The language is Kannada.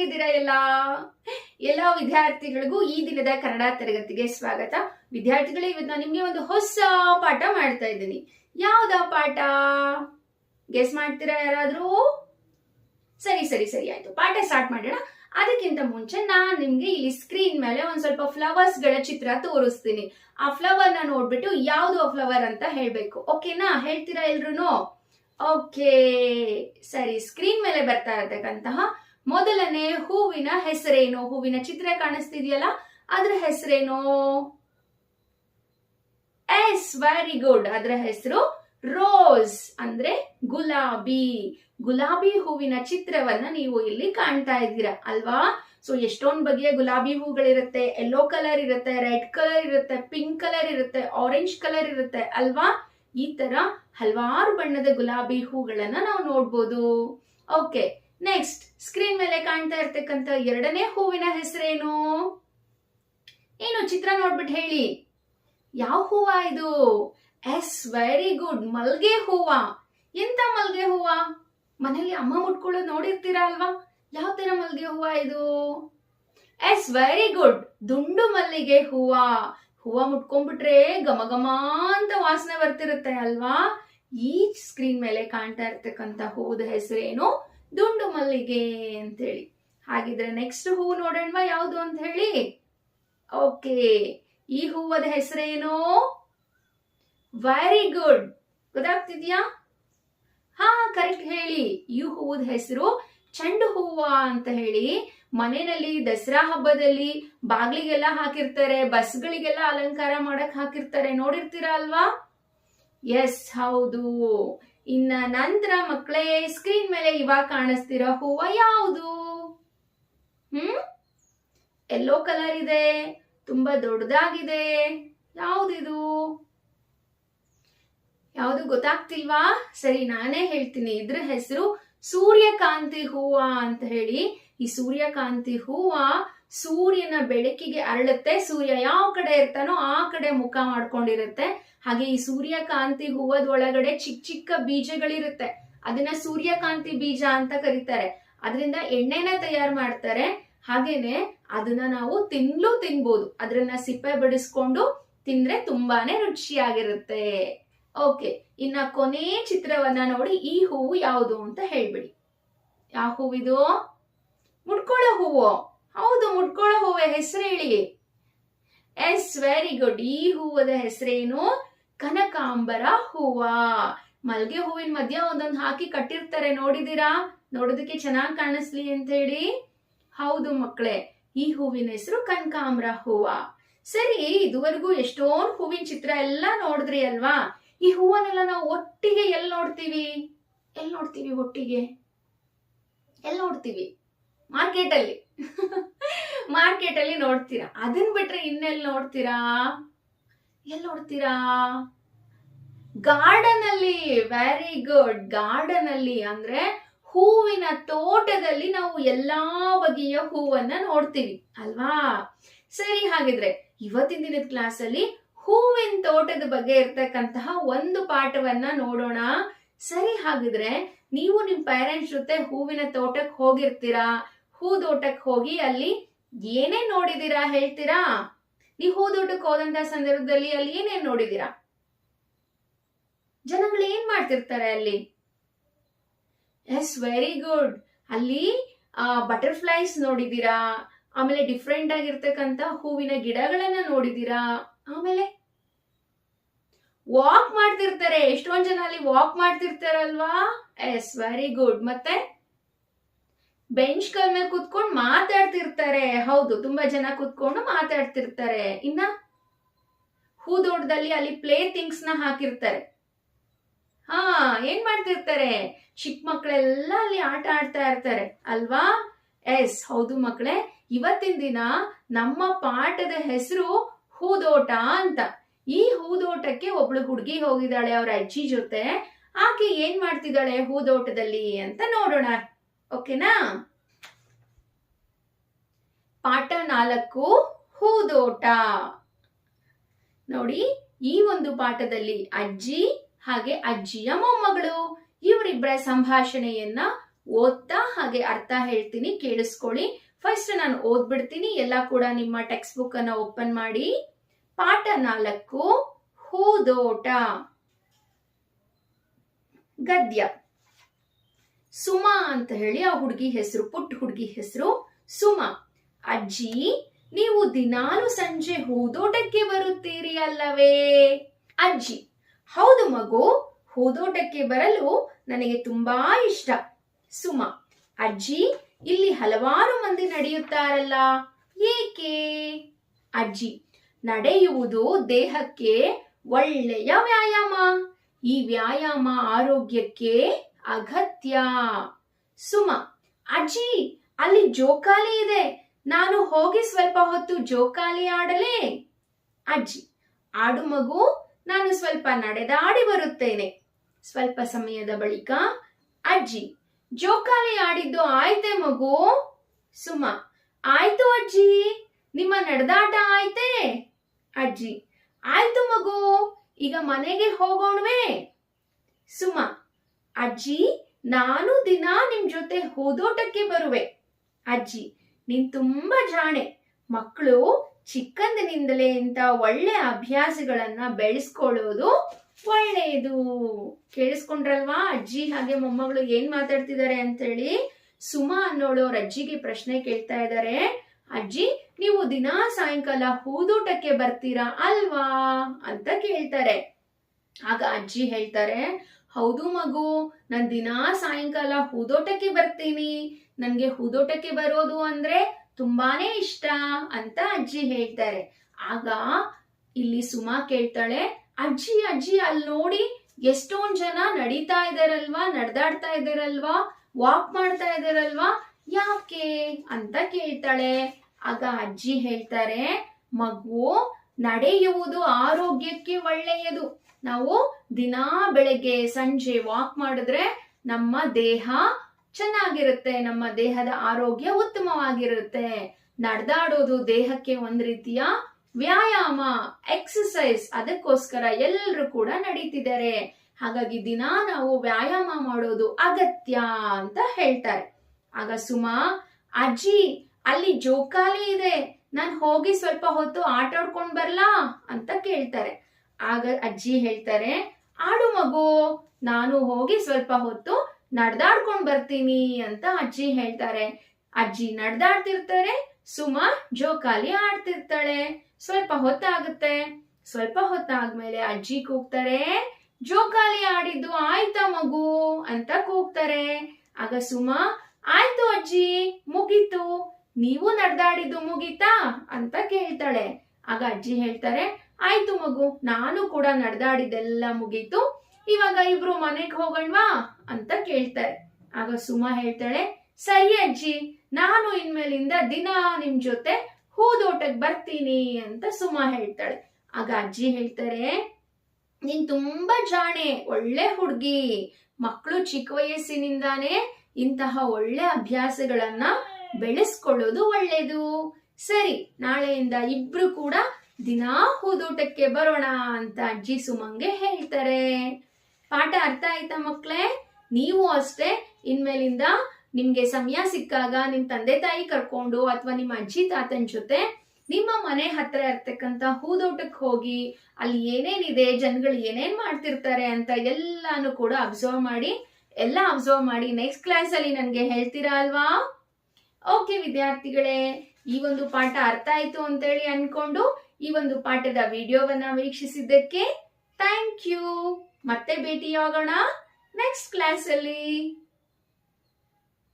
ಹೇಗಿದ್ದೀರಾ ಎಲ್ಲ? ಎಲ್ಲ ವಿದ್ಯಾರ್ಥಿಗಳಿಗೂ ಈ ದಿನದ ಕನ್ನಡ ತರಗತಿಗೆ ಸ್ವಾಗತ. ವಿದ್ಯಾರ್ಥಿಗಳೇ, ಇವತ್ತು ನಾನು ನಿಮ್ಗೆ ಒಂದು ಹೊಸ ಪಾಠ ಮಾಡ್ತಾ ಇದ್ದೀನಿ. ಯಾವ್ದ ಪಾಠ? ಗೆಸ್ ಮಾಡ್ತೀರಾ ಯಾರಾದ್ರೂ? ಸರಿ ಸರಿ ಸರಿ, ಆಯ್ತು. ಪಾಠ ಸ್ಟಾರ್ಟ್ ಮಾಡೋಣ. ಅದಕ್ಕಿಂತ ಮುಂಚೆ ನಾನ್ ನಿಮ್ಗೆ ಇಲ್ಲಿ ಸ್ಕ್ರೀನ್ ಮೇಲೆ ಒಂದ್ ಸ್ವಲ್ಪ ಫ್ಲವರ್ಸ್ಗಳ ಚಿತ್ರ ತೋರಿಸ್ತೀನಿ. ಆ ಫ್ಲವರ್ನ ನೋಡ್ಬಿಟ್ಟು ಯಾವ್ದು ಫ್ಲವರ್ ಅಂತ ಹೇಳ್ಬೇಕು. ಓಕೆನಾ ಹೇಳ್ತೀರಾ ಎಲ್ರು ಓಕೆ ಸರಿ ಸ್ಕ್ರೀನ್ ಮೇಲೆ ಬರ್ತಾ ಇರ್ತಕ್ಕಂತಹ ಮೊದಲನೇ ಹೂವಿನ ಹೆಸರೇನು? ಹೂವಿನ ಚಿತ್ರ ಕಾಣಿಸ್ತಿದೆಯಲ್ಲ? ಅದ್ರ ಹೆಸರೇನು? ಎಸ್ ವೆರಿ ಗುಡ್ ಅದರ ಹೆಸರು ರೋಸ್, ಅಂದ್ರೆ ಗುಲಾಬಿ. ಗುಲಾಬಿ ಹೂವಿನ ಚಿತ್ರವನ್ನ ನೀವು ಇಲ್ಲಿ ಕಾಣ್ತಾ ಇದ್ದೀರಾ, ಅಲ್ವಾ? ಸೊ ಎಷ್ಟೊಂದ್ ಬಗೆಯ ಗುಲಾಬಿ ಹೂಗಳಿರುತ್ತೆ. ಯೆಲ್ಲೋ ಕಲರ್ ಇರುತ್ತೆ ರೆಡ್ ಕಲರ್ ಇರುತ್ತೆ ಪಿಂಕ್ ಕಲರ್ ಇರುತ್ತೆ ಆರೆಂಜ್ ಕಲರ್ ಇರುತ್ತೆ, ಅಲ್ವಾ? ಈ ತರ ಹಲವಾರು ಬಣ್ಣದ ಗುಲಾಬಿ ಹೂಗಳನ್ನ ನಾವು ನೋಡ್ಬೋದು. ಓಕೆ ನೆಕ್ಸ್ಟ್ ಸ್ಕ್ರೀನ್ ಮೇಲೆ ಕಾಣ್ತಾ ಇರ್ತಕ್ಕಂತ ಎರಡನೇ ಹೂವಿನ ಹೆಸರೇನು? ಏನು ಚಿತ್ರ ನೋಡ್ಬಿಟ್ಟು ಹೇಳಿ. ಯಾವ ಹೂವ ಇದು? ಎಸ್ ವೆರಿ ಗುಡ್ ಮಲ್ಗೆ ಹೂವ. ಎಂತ ಮಲ್ಗೆ ಹೂವ? ಮನೆಯಲ್ಲಿ ಅಮ್ಮ ಮುಟ್ಕೊಳ್ಳೋದು ನೋಡಿರ್ತೀರಾ ಅಲ್ವಾ? ಯಾವ ತರ ಮಲ್ಗೆ ಹೂವ ಇದು? ಎಸ್ ವೆರಿ ಗುಡ್ ದುಂಡು ಮಲ್ಲಿಗೆ ಹೂವ. ಹೂವ ಮುಟ್ಕೊಂಡ್ಬಿಟ್ರೆ ಘಮ ಘಮ ಅಂತ ವಾಸನೆ ಬರ್ತಿರುತ್ತೆ ಅಲ್ವಾ? ಈ ಸ್ಕ್ರೀನ್ ಮೇಲೆ ಕಾಣ್ತಾ ಇರ್ತಕ್ಕಂತ ಹೂವದ ಹೆಸರೇನು? ದುಂಡು ಮಲ್ಲಿಗೆ ಅಂತೇಳಿ. ಹಾಗಿದ್ರೆ ನೆಕ್ಸ್ಟ್ ಹೂವು ನೋಡೋಣವಾ ಯಾವುದು ಅಂತ ಹೇಳಿ ಓಕೆ ಈ ಹೂವದ ಹೆಸರೇನು? ವೆರಿ ಗುಡ್ ಗೊತ್ತಾಗ್ತಿದ್ಯಾ? ಹಾ ಕರೆಕ್ಟ್ ಹೇಳಿ. ಈ ಹೂವದ ಹೆಸರು ಚೆಂಡು ಹೂವ ಅಂತ ಹೇಳಿ. ಮನೆಯಲ್ಲಿ ದಸರಾ ಹಬ್ಬದಲ್ಲಿ ಬಾಗ್ಲಿಗೆಲ್ಲ ಹಾಕಿರ್ತಾರೆ, ಬಸ್ಗಳಿಗೆಲ್ಲ ಅಲಂಕಾರ ಮಾಡಕ್ ಹಾಕಿರ್ತಾರೆ. ನೋಡಿರ್ತೀರಾ ಅಲ್ವಾ? ಎಸ್ ಹೌದು. ಇನ್ನ ನಂತರ ಮಕ್ಕಳೇ ಸ್ಕ್ರೀನ್ ಮೇಲೆ ಇವಾಗ ಕಾಣಿಸ್ತಿರೋ ಹೂವ ಯಾವುದು? ಹ್ಮ್? ಎಲ್ಲೋ ಕಲರ್ ಇದೆ, ತುಂಬಾ ದೊಡ್ಡದಾಗಿದೆ. ಯಾವುದಿದು? ಯಾವುದು ಗೊತ್ತಾಗ್ತಿಲ್ವಾ? ಸರಿ, ನಾನೇ ಹೇಳ್ತೀನಿ. ಇದ್ರ ಹೆಸರು ಸೂರ್ಯಕಾಂತಿ ಹೂವ ಅಂತ ಹೇಳಿ. ಈ ಸೂರ್ಯಕಾಂತಿ ಹೂವ ಸೂರ್ಯನ ಬೆಳಕಿಗೆ ಅರಳುತ್ತೆ. ಸೂರ್ಯ ಯಾವ ಕಡೆ ಇರ್ತಾನೋ ಆ ಕಡೆ ಮುಖ ಮಾಡ್ಕೊಂಡಿರುತ್ತೆ. ಹಾಗೆ ಈ ಸೂರ್ಯಕಾಂತಿ ಹೂವದ ಒಳಗಡೆ ಚಿಕ್ಕ ಚಿಕ್ಕ ಬೀಜಗಳಿರುತ್ತೆ. ಅದನ್ನ ಸೂರ್ಯಕಾಂತಿ ಬೀಜ ಅಂತ ಕರೀತಾರೆ. ಅದರಿಂದ ಎಣ್ಣೆನ ತಯಾರು ಮಾಡ್ತಾರೆ. ಹಾಗೇನೆ ಅದನ್ನ ನಾವು ತಿನ್ಲೂ ತಿನ್ಬೋದು. ಅದನ್ನ ಸಿಪ್ಪೆ ಬಡಿಸ್ಕೊಂಡು ತಿಂದ್ರೆ ತುಂಬಾನೇ ರುಚಿಯಾಗಿರುತ್ತೆ. ಓಕೆ, ಇನ್ನ ಕೊನೆ ಚಿತ್ರವನ್ನ ನೋಡಿ. ಈ ಹೂವು ಯಾವುದು ಅಂತ ಹೇಳ್ಬಿಡಿ. ಯಾವ ಹೂವಿದು ಮುಡ್ಕೊಳ್ಳೋ ಹೂವು? ಹೌದು, ಮುಟ್ಕೊಳ್ಳೋ ಹೂವೆ, ಹೆಸರು ಹೇಳಿ. ಎಸ್ ವೆರಿ ಗುಡ್ ಈ ಹೂವದ ಹೆಸರೇನು? ಕನಕಾಂಬರ ಹೂವ. ಮಲ್ಗೆ ಹೂವಿನ ಮಧ್ಯ ಒಂದೊಂದು ಹಾಕಿ ಕಟ್ಟಿರ್ತಾರೆ ನೋಡಿದೀರಾ ನೋಡೋದಕ್ಕೆ ಚೆನ್ನಾಗಿ ಕಾಣಿಸ್ಲಿ ಅಂತ ಹೇಳಿ ಹೌದು ಮಕ್ಕಳೇ, ಈ ಹೂವಿನ ಹೆಸರು ಕನಕಾಂಬರ ಹೂವ. ಸರಿ, ಇದುವರೆಗೂ ಎಷ್ಟೊಂದು ಹೂವಿನ ಚಿತ್ರ ಎಲ್ಲ ನೋಡಿದ್ರಿ ಅಲ್ವಾ? ಈ ಹೂವನ್ನೆಲ್ಲ ನಾವು ಒಟ್ಟಿಗೆ ಎಲ್ಲಿ ನೋಡ್ತೀವಿ? ಎಲ್ಲಿ ನೋಡ್ತೀವಿ ಒಟ್ಟಿಗೆ? ಎಲ್ಲಿ ನೋಡ್ತೀವಿ? ಮಾರ್ಕೆಟ್ ಅಲ್ಲಿ. ಮಾರ್ಕೆಟ್ ಅಲ್ಲಿ ನೋಡ್ತೀರಾ. ಅದನ್ ಬಿಟ್ರೆ ಇನ್ನೆಲ್ಲಿ ನೋಡ್ತೀರಾ? ಎಲ್ಲಿ ನೋಡ್ತೀರಾ? ಗಾರ್ಡನ್ ಅಲ್ಲಿ ವೆರಿ ಗುಡ್ ಗಾರ್ಡನ್ ಅಲ್ಲಿ ಅಂದ್ರೆ ಹೂವಿನ ತೋಟದಲ್ಲಿ ನಾವು ಎಲ್ಲಾ ಬಗೆಯ ಹೂವನ್ನ ನೋಡ್ತೀವಿ. ಅಲ್ವಾ? ಸರಿ, ಹಾಗಿದ್ರೆ ಇವತ್ತಿನ ದಿನದ ಕ್ಲಾಸ್ ಅಲ್ಲಿ ಹೂವಿನ ತೋಟದ ಬಗ್ಗೆ ಇರ್ತಕ್ಕಂತಹ ಒಂದು ಪಾಠವನ್ನ ನೋಡೋಣ. ಸರಿ, ಹಾಗಿದ್ರೆ ನೀವು ನಿಮ್ ಪೇರೆಂಟ್ಸ್ ಜೊತೆ ಹೂವಿನ ತೋಟಕ್ಕೆ ಹೋಗಿರ್ತೀರಾ? ಹೂದೋಟಕ್ಕೆ ಹೋಗಿ ಅಲ್ಲಿ ಏನೇ ನೋಡಿದಿರಾ ಹೇಳ್ತೀರಾ? ನೀವು ಹೂದೋಟಕ್ಕೆ ಹೋದಂತ ಸಂದರ್ಭದಲ್ಲಿ ಅಲ್ಲಿ ಏನೇನ್ ನೋಡಿದಿರಾ? ಜನಗಳು ಏನ್ ಮಾಡ್ತಿರ್ತಾರೆ ಅಲ್ಲಿ? ಎಸ್ ವೆರಿ ಗುಡ್ ಅಲ್ಲಿ ಬಟರ್ಫ್ಲೈಸ್ ನೋಡಿದಿರಾ? ಆಮೇಲೆ ಡಿಫ್ರೆಂಟ್ ಆಗಿರ್ತಕ್ಕಂತ ಹೂವಿನ ಗಿಡಗಳನ್ನ ನೋಡಿದಿರಾ? ಆಮೇಲೆ ವಾಕ್ ಮಾಡ್ತಿರ್ತಾರೆ. ಎಷ್ಟೊಂದ್ ಜನ ಅಲ್ಲಿ ವಾಕ್ ಮಾಡ್ತಿರ್ತಾರಲ್ವಾ? ಎಸ್ ವೆರಿ ಗುಡ್ ಮತ್ತೆ? ಬೆಂಚ್ ಕಲ್ ಮೇಲೆ ಕುತ್ಕೊಂಡು ಮಾತಾಡ್ತಿರ್ತಾರೆ. ಹೌದು, ತುಂಬಾ ಜನ ಕುತ್ಕೊಂಡು ಮಾತಾಡ್ತಿರ್ತಾರೆ. ಇನ್ನ ಹೂದೋಟದಲ್ಲಿ ಅಲ್ಲಿ ಪ್ಲೇ ಥಿಂಗ್ಸ್ನ ಹಾಕಿರ್ತಾರೆ. ಹಾ, ಏನ್ ಮಾಡ್ತಿರ್ತಾರೆ? ಚಿಕ್ಕ ಮಕ್ಕಳೆಲ್ಲ ಅಲ್ಲಿ ಆಟ ಆಡ್ತಾ ಇರ್ತಾರೆ. ಅಲ್ವಾ? ಎಸ್, ಹೌದು ಮಕ್ಕಳೇ ಇವತ್ತಿನ ದಿನ ನಮ್ಮ ಪಾಠದ ಹೆಸರು ಹೂದೋಟ ಅಂತ. ಈ ಹೂದೋಟಕ್ಕೆ ಒಬ್ಳು ಹುಡುಗಿ ಹೋಗಿದ್ದಾಳೆ, ಅವ್ರ ಅಜ್ಜಿ ಜೊತೆ. ಆಕೆ ಏನ್ ಮಾಡ್ತಿದ್ದಾಳೆ ಹೂದೋಟದಲ್ಲಿ ಅಂತ ನೋಡೋಣ. ಓಕೆನಾ? ಪಾಠ ನಾಲ್ಕು, ಹೂದೋಟ. ನೋಡಿ, ಈ ಒಂದು ಪಾಠದಲ್ಲಿ ಅಜ್ಜಿ ಹಾಗೆ ಅಜ್ಜಿಯ ಮೊಮ್ಮಗಳು, ಇವರಿಬ್ಬರ ಸಂಭಾಷಣೆಯನ್ನ ಓದ್ತಾ ಹಾಗೆ ಅರ್ಥ ಹೇಳ್ತೀನಿ, ಕೇಳಿಸ್ಕೊಳ್ಳಿ. ಫಸ್ಟ್ ನಾನು ಓದ್ಬಿಡ್ತೀನಿ, ಎಲ್ಲ ಕೂಡ ನಿಮ್ಮ ಟೆಕ್ಸ್ಟ್ ಬುಕ್ ಅನ್ನ ಓಪನ್ ಮಾಡಿ. ಪಾಠ ನಾಲ್ಕು, ಹೂದೋಟ. ಗದ್ಯ. ಸುಮಾ ಅಂತ ಹೇಳಿ ಆ ಹುಡುಗಿ ಹೆಸರು, ಪುಟ್ಟ ಹುಡುಗಿ ಹೆಸರು ಸುಮಾ. ಅಜ್ಜಿ, ನೀವು ದಿನಾಲು ಸಂಜೆ ಹೂದೋಟಕ್ಕೆ ಬರುತ್ತೀರಿ ಅಲ್ಲವೇ? ಅಜ್ಜಿ, ಹೌದು ಮಗು, ಹೂದೋಟಕ್ಕೆ ಬರಲು ನನಗೆ ತುಂಬಾ ಇಷ್ಟ. ಸುಮಾ, ಅಜ್ಜಿ, ಇಲ್ಲಿ ಹಲವಾರು ಮಂದಿ ನಡೆಯುತ್ತಾರಲ್ಲ, ಏಕೆ? ಅಜ್ಜಿ, ನಡೆಯುವುದು ದೇಹಕ್ಕೆ ಒಳ್ಳೆಯ ವ್ಯಾಯಾಮ. ಈ ವ್ಯಾಯಾಮ ಆರೋಗ್ಯಕ್ಕೆ ಅಗತ್ಯ. ಸುಮ, ಅಜ್ಜಿ, ಅಲ್ಲಿ ಜೋಕಾಲಿ ಇದೆ. ನಾನು ಹೋಗಿ ಸ್ವಲ್ಪ ಹೊತ್ತು ಜೋಕಾಲಿ ಆಡಲೇ. ಅಜ್ಜಿ, ಆಡು ಮಗು, ನಾನು ಸ್ವಲ್ಪ ನಡೆದಾಡಿ ಬರುತ್ತೇನೆ. ಸ್ವಲ್ಪ ಸಮಯದ ಬಳಿಕ, ಅಜ್ಜಿ, ಜೋಕಾಲಿ ಆಡಿದ್ದು ಆಯ್ತೆ ಮಗು? ಸುಮ, ಆಯ್ತು ಅಜ್ಜಿ, ನಿಮ್ಮ ನಡೆದಾಟ ಆಯ್ತೆ? ಅಜ್ಜಿ, ಆಯ್ತು ಮಗು, ಈಗ ಮನೆಗೆ ಹೋಗೋಣವೇ. ಸುಮ ಅಜ್ಜಿ, ನಾನು ದಿನ ನಿಮ್ ಜೊತೆ ಹೋದೋಟಕ್ಕೆ ಬರುವೆ. ಅಜ್ಜಿ, ನೀನ್ ತುಂಬಾ ಜಾಣೆ. ಮಕ್ಕಳು ಚಿಕ್ಕಂದಿನಿಂದಲೇ ಇಂತ ಒಳ್ಳೆ ಅಭ್ಯಾಸಗಳನ್ನ ಬೆಳೆಸ್ಕೊಳ್ಳೋದು ಒಳ್ಳೆಯದು. ಕೇಳಿಸ್ಕೊಂಡ್ರಲ್ವಾ ಅಜ್ಜಿ? ಹಾಗೆ ಮೊಮ್ಮಗಳು ಏನ್ ಮಾತಾಡ್ತಿದ್ದಾರೆ ಅಂತೇಳಿ ಸುಮಾ ಅನ್ನೋಳು ಅಜ್ಜಿಗೆ ಪ್ರಶ್ನೆ ಕೇಳ್ತಾ ಇದ್ದಾರೆ ಅಜ್ಜಿ, ನೀವು ದಿನಾ ಸಾಯಂಕಾಲ ಹೂದೋಟಕ್ಕೆ ಬರ್ತೀರಾ ಅಲ್ವಾ ಅಂತ ಕೇಳ್ತಾರೆ. ಆಗ ಅಜ್ಜಿ ಹೇಳ್ತಾರೆ ಹೌದು ಮಗು, ನಾನ್ ದಿನಾ ಸಾಯಂಕಾಲ ಹೂದೋಟಕ್ಕೆ ಬರ್ತೀನಿ. ನನಗೆ ಹೂದೋಟಕ್ಕೆ ಬರೋದು ಅಂದ್ರೆ ತುಂಬಾನೇ ಇಷ್ಟ ಅಂತ ಅಜ್ಜಿ ಹೇಳ್ತಾರೆ. ಆಗ ಇಲ್ಲಿ ಸುಮಾ ಕೇಳ್ತಾಳೆ, ಅಜ್ಜಿ ಅಜ್ಜಿ, ಅಲ್ಲಿ ನೋಡಿ ಎಷ್ಟೊಂದ್ ಜನ ನಡೀತಾ ಇದಾರಲ್ವಾ, ನಡೆದಾಡ್ತಾ ಇದಾರಲ್ವಾ ವಾಕ್ ಮಾಡ್ತಾ ಇದಾರಲ್ವಾ, ಯಾಕೆ? ಅಂತ ಕೇಳ್ತಾಳೆ. ಆಗ ಅಜ್ಜಿ ಹೇಳ್ತಾರೆ, ಮಗು, ನಡೆಯುವುದು ಆರೋಗ್ಯಕ್ಕೆ ಒಳ್ಳೆಯದು. ನಾವು ದಿನಾ ಬೆಳಗ್ಗೆ ಸಂಜೆ ವಾಕ್ ಮಾಡಿದ್ರೆ ನಮ್ಮ ದೇಹ ಚೆನ್ನಾಗಿರುತ್ತೆ, ನಮ್ಮ ದೇಹದ ಆರೋಗ್ಯ ಉತ್ತಮವಾಗಿರುತ್ತೆ. ನಡೆದಾಡೋದು ದೇಹಕ್ಕೆ ಒಂದ್ ರೀತಿಯ ವ್ಯಾಯಾಮ ಎಕ್ಸಸೈಸ್ ಅದಕ್ಕೋಸ್ಕರ ಎಲ್ಲರೂ ಕೂಡ ನಡೀತಿದ್ದಾರೆ. ಹಾಗಾಗಿ ದಿನ ನಾವು ವ್ಯಾಯಾಮ ಮಾಡೋದು ಅಗತ್ಯ ಅಂತ ಹೇಳ್ತಾರೆ. ಆಗ ಸುಮಾ, ಅಜ್ಜಿ, ಅಲ್ಲಿ ಜೋಕಾಲಿ ಇದೆ, ನಾನು ಹೋಗಿ ಸ್ವಲ್ಪ ಹೊತ್ತು ಆಟ ಆಡ್ಕೊಂಡ್ ಬರ್ಲಾ? ಅಂತ ಕೇಳ್ತಾರೆ. ಆಗ ಅಜ್ಜಿ ಹೇಳ್ತಾರೆ, ಆಡು ಮಗು, ನಾನು ಹೋಗಿ ಸ್ವಲ್ಪ ಹೊತ್ತು ನಡ್ದಾಡ್ಕೊಂಡ್ ಬರ್ತೀನಿ ಅಂತ ಅಜ್ಜಿ ಹೇಳ್ತಾರೆ. ಅಜ್ಜಿ ನಡ್ದಾಡ್ತಿರ್ತಾರೆ, ಸುಮಾ ಜೋಕಾಲಿ ಆಡ್ತಿರ್ತಾಳೆ. ಸ್ವಲ್ಪ ಹೊತ್ತಾಗುತ್ತೆ. ಸ್ವಲ್ಪ ಹೊತ್ತಾದ್ಮೇಲೆ ಅಜ್ಜಿ ಕೂಗ್ತಾರೆ, ಜೋಕಾಲಿ ಆಡಿದ್ದು ಆಯ್ತಾ ಮಗು ಅಂತ ಕೂಗ್ತಾರೆ. ಆಗ ಸುಮಾ, ಆಯ್ತು ಅಜ್ಜಿ, ಮುಗೀತು. ನೀವು ನಡೆದಾಡಿದ್ದು ಮುಗೀತಾ? ಅಂತ ಕೇಳ್ತಾಳೆ. ಆಗ ಅಜ್ಜಿ ಹೇಳ್ತಾರೆ ಆಯ್ತು ಮಗು, ನಾನು ಕೂಡ ನಡೆದಾಡಿದ್ದೆಲ್ಲ ಮುಗೀತು. ಇವಾಗ ಇಬ್ರು ಮನೆಗೆ ಹೋಗೋಣವಾ ಅಂತ ಕೇಳ್ತಾರೆ. ಆಗ ಸುಮಾ ಹೇಳ್ತಾಳೆ, ಸರಿ ಅಜ್ಜಿ, ನಾನು ಇನ್ಮೇಲಿಂದ ದಿನ ನಿಮ್ ಜೊತೆ ಹೂದೋಟಕ್ ಬರ್ತೀನಿ ಅಂತ ಸುಮಾ ಹೇಳ್ತಾಳೆ. ಆಗ ಅಜ್ಜಿ ಹೇಳ್ತಾರೆ, ನೀನ್ ತುಂಬಾ ಜಾಣೆ, ಒಳ್ಳೆ ಹುಡ್ಗಿ. ಮಕ್ಕಳು ಚಿಕ್ಕ ವಯಸ್ಸಿನಿಂದಾನೇ ಇಂತಹ ಒಳ್ಳೆ ಅಭ್ಯಾಸಗಳನ್ನ ಬೆಳೆಸ್ಕೊಳ್ಳೋದು ಒಳ್ಳೇದು. ಸರಿ, ನಾಳೆಯಿಂದ ಇಬ್ರು ಕೂಡ ದಿನಾ ಹೂದೋಟಕ್ಕೆ ಬರೋಣ ಅಂತ ಅಜ್ಜಿ ಸುಮಂಗೆ ಹೇಳ್ತಾರೆ. ಪಾಠ ಅರ್ಥ ಆಯ್ತಾ ಮಕ್ಕಳೇ ನೀವು ಅಷ್ಟೇ, ಇನ್ಮೇಲಿಂದ ನಿಮ್ಗೆ ಸಮಯ ಸಿಕ್ಕಾಗ ನಿಮ್ ತಂದೆ ತಾಯಿ ಕರ್ಕೊಂಡು ಅಥವಾ ನಿಮ್ಮ ಅಜ್ಜಿ ತಾತನ ಜೊತೆ ನಿಮ್ಮ ಮನೆ ಹತ್ರ ಇರ್ತಕ್ಕಂತ ಹೂದೋಟಕ್ಕೆ ಹೋಗಿ ಅಲ್ಲಿ ಏನೇನಿದೆ, ಜನಗಳು ಏನೇನ್ ಮಾಡ್ತಿರ್ತಾರೆ ಅಂತ ಎಲ್ಲಾನು ಕೂಡ ಅಬ್ಸರ್ವ್ ಮಾಡಿ, ಎಲ್ಲ ಅಬ್ಸರ್ವ್ ಮಾಡಿ ನೆಕ್ಸ್ಟ್ ಕ್ಲಾಸ್ ಅಲ್ಲಿ ನನ್ಗೆ ಹೇಳ್ತೀರಾ ಅಲ್ವಾ? ಓಕೆ ವಿದ್ಯಾರ್ಥಿಗಳೇ, ಈ ಒಂದು ಪಾಠ ಅರ್ಥ ಆಯ್ತು ಅಂತೇಳಿ ಅನ್ಕೊಂಡು ಈ ಒಂದು ಪಾಠದ ವಿಡಿಯೋವನ್ನ ವೀಕ್ಷಿಸಿದ್ದಕ್ಕೆ ಥ್ಯಾಂಕ್ ಯು. ಮತ್ತೆ ಭೇಟಿಯಾಗೋಣ ನೆಕ್ಸ್ಟ್ ಕ್ಲಾಸ್ ಅಲ್ಲಿ.